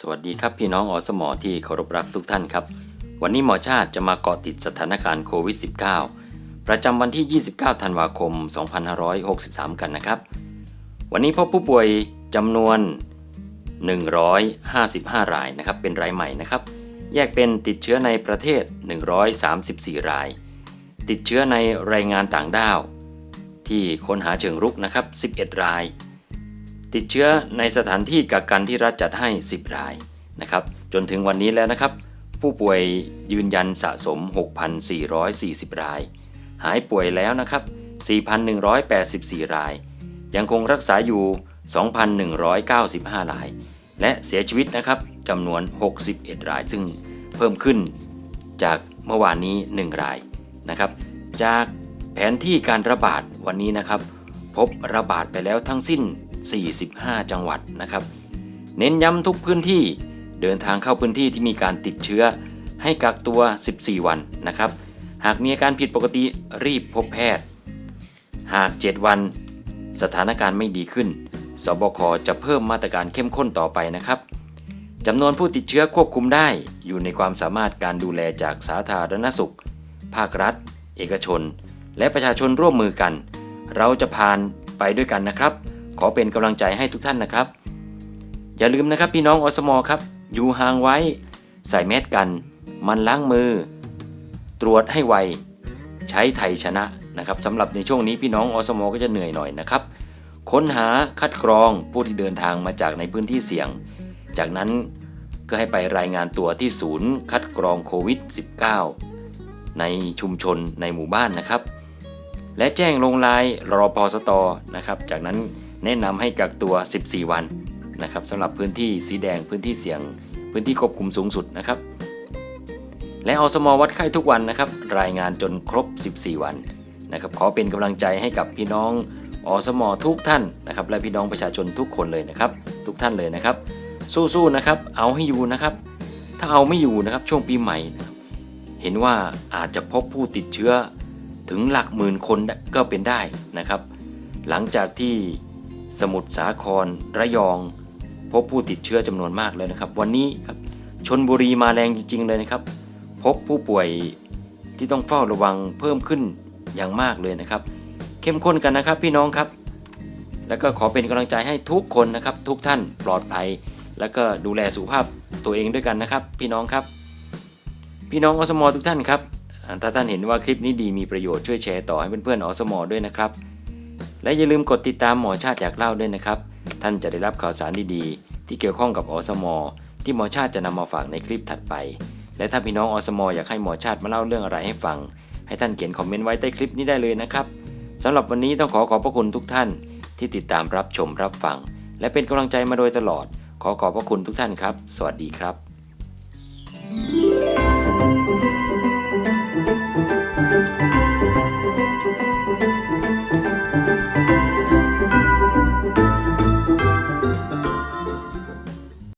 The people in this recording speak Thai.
สวัสดีครับพี่น้องอสมอที่เคารพรักทุกท่านครับ วันนี้หมอชาติจะมาเกาะติดสถานการณ์โควิด -19 ประจำวันที่ 29 ธันวาคม 2563 กันนะครับ วันนี้พบผู้ป่วยจำนวน 155 รายนะครับเป็นรายใหม่นะครับ แยกเป็นติดเชื้อในประเทศ 134 ราย ติดเชื้อในรายงานต่างด้าว ที่ค้นหาเชิงรุกนะครับ 11 ราย ติดเชื้อในสถานที่กักกันที่รัฐจัดให้ 10 รายนะครับ จนถึงวันนี้แล้วนะครับ ผู้ป่วยยืนยันสะสม 6,440 ราย หายป่วยแล้วนะครับ 4,184 ราย ยังคงรักษาอยู่ 2,195 ราย และเสียชีวิตนะครับจำนวน 61 ราย ซึ่งเพิ่มขึ้นจากเมื่อวานนี้ 1 รายนะครับ จากแผนที่การระบาดวันนี้นะครับ พบระบาดไปแล้วทั้งสิ้น 45 จังหวัดนะครับ เน้นย้ำทุกพื้นที่เดินทางเข้าพื้นที่ที่มีการติดเชื้อ ให้กักตัว 14 วันนะครับ หากมีอาการผิดปกติรีบพบแพทย์ หาก 7 วัน สถานการณ์ไม่ดีขึ้น สบคจะเพิ่มมาตรการเข้มข้นต่อไปนะครับจำนวนผู้ติดเชื้อควบคุมได้อยู่ในความสามารถการดูแลจากสาธารณสุข ภาครัฐ เอกชน และประชาชนร่วมมือกัน เราจะผ่านไปด้วยกันนะครับ ขอเป็นกำลังใจให้ทุกท่านนะครับ อย่าลืมนะครับพี่น้องอสมครับ อยู่ห่างไว้ ใส่แมสกัน มันล้างมือ ตรวจให้ไว ใช้ไทยชนะนะครับสำหรับในช่วงนี้พี่น้องอสมก็จะเหนื่อยหน่อยนะครับ ค้นหาคัดกรองผู้ที่เดินทางมาจากในพื้นที่เสี่ยง จากนั้นก็ให้ไปรายงานตัวที่ศูนย์คัดกรองโควิด -19 ในชุมชนในหมู่บ้านนะครับ และแจ้งลงลายรอพอสตนะครับ จากนั้น แนะนำให้กักตัว 14 วันนะครับสำหรับพื้นที่สีแดงพื้นที่เสี่ยง พื้นที่ควบคุมสูงสุดนะครับ และอสมวัดไข้ทุกวันนะครับ รายงานจนครบ 14 วันนะครับขอเป็นกำลังใจให้กับพี่น้องอสมทุกท่านนะครับและพี่น้องประชาชนทุกคนเลยนะครับ ทุกท่านเลยนะครับ สู้ๆนะครับ เอาให้อยู่นะครับ ถ้าเอาไม่อยู่นะครับช่วงปีใหม่นะครับเห็นว่าอาจจะพบผู้ติดเชื้อถึงหลักหมื่นคนก็เป็นได้นะครับ หลังจากที่ สมุทรสาคร ระยอง พบผู้ติดเชื้อจำนวนมากเลยนะครับ วันนี้ครับชนบุรีมาแรงจริง ๆ เลยนะครับ พบผู้ป่วยที่ต้องเฝ้าระวังเพิ่มขึ้นอย่างมากเลยนะครับ เข้มข้นกันนะครับพี่น้องครับ แล้วก็ขอเป็นกำลังใจให้ทุกคนนะครับ ทุกท่านปลอดภัย แล้วก็ดูแลสุขภาพตัวเองด้วยกันนะครับ พี่น้องครับ พี่น้องอสมทุกท่านครับถ้าท่านเห็นว่าคลิปนี้ดีมีประโยชน์ช่วยแชร์ต่อให้เพื่อนๆอสมด้วยนะครับ และอย่าลืมกดติดตามหมอชาติอยากเล่าด้วยนะครับ ท่านจะได้รับข่าวสารดีๆ ที่เกี่ยวข้องกับอสมที่หมอชาติจะนำมาฝากในคลิปถัดไป และถ้าพี่น้องอสมอยากให้หมอชาติมาเล่าเรื่องอะไรให้ฟัง ให้ท่านเขียนคอมเมนต์ไว้ใต้คลิปนี้ได้เลยนะครับสำหรับวันนี้ต้องขอขอบพระคุณทุกท่านที่ติดตามรับชมรับฟัง และเป็นกำลังใจมาโดยตลอด ขอขอบพระคุณทุกท่านครับ สวัสดีครับ